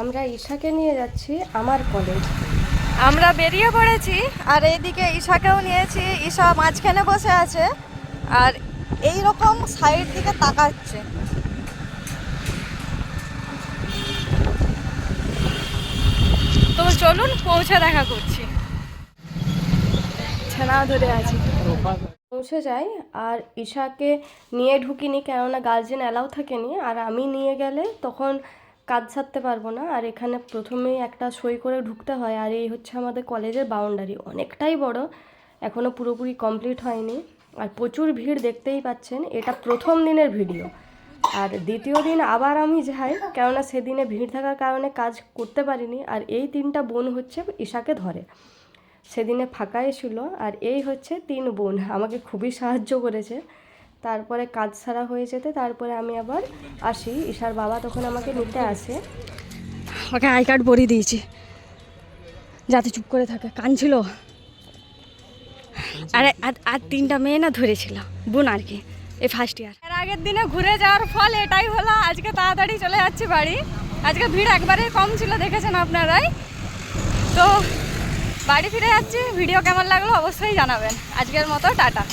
আমরা ঈশাকে নিয়ে যাচ্ছি আমার কলেজ আমরা বেরিয়ে পড়েছি আর এইদিকে ঈশাকেও নিয়েছি। ঈশা মাঝখানে বসে আছে আর এই রকম সাইড দিকে তাকাচ্ছে। তো চলুন পৌঁছে দেখা করছি। ছেনা ধরে আছি। পৌঁছে যাই আর ঈশাকে নিয়ে ঢুকিনি কেননা গার্জেন অ্যালাউ থাকেনি। আর আমি নিয়ে গেলে তখন কাজ সারতে পারব না। আর এখানে প্রথমেই একটা সই করে ঢুকতে হয়। আর এই হচ্ছে আমাদের কলেজের বাউন্ডারি অনেকটাই বড়। এখনও পুরোপুরি কমপ্লিট হয়নি। আর প্রচুর ভিড় দেখতেই পাচ্ছেন। এটা প্রথম দিনের ভিডিও আর দ্বিতীয় দিন আবার আমি যাই। কেননা সেদিনে ভিড় থাকার কারণে কাজ করতে পারিনি। আর এই তিনটা বোন হচ্ছে ঈশাকে ধরে। সেদিনে ফাঁকাই ছিল। আর এই হচ্ছে তিন বোন। আমাকে খুবই সাহায্য করেছে। তারপরে কাজ সারা হয়ে যেতে, তারপরে আমি আবার আসি। ঈশার বাবা তখন আমাকে নিতে আসে। ওকে আই কার্ড ভরিয়ে দিয়েছি। যাতে চুপ করে থাকে। কানছিল আরে, আর তিনটা মেয়ে না ধরেছিল। বোন আর কি। এই ফার্স্ট ইয়ার এর আগের দিনে ঘুরে যাওয়ার ফল এটাই হলো, আজকে তাড়াতাড়ি চলে যাচ্ছি বাড়ি। আজকে ভিড় একবারেই কম ছিল, দেখেছেন আপনারাই। তো বাড়ি ফিরে যাচ্ছি। ভিডিও কেমন লাগল অবশ্যই জানাবেন। আজকের মতো, টাটা।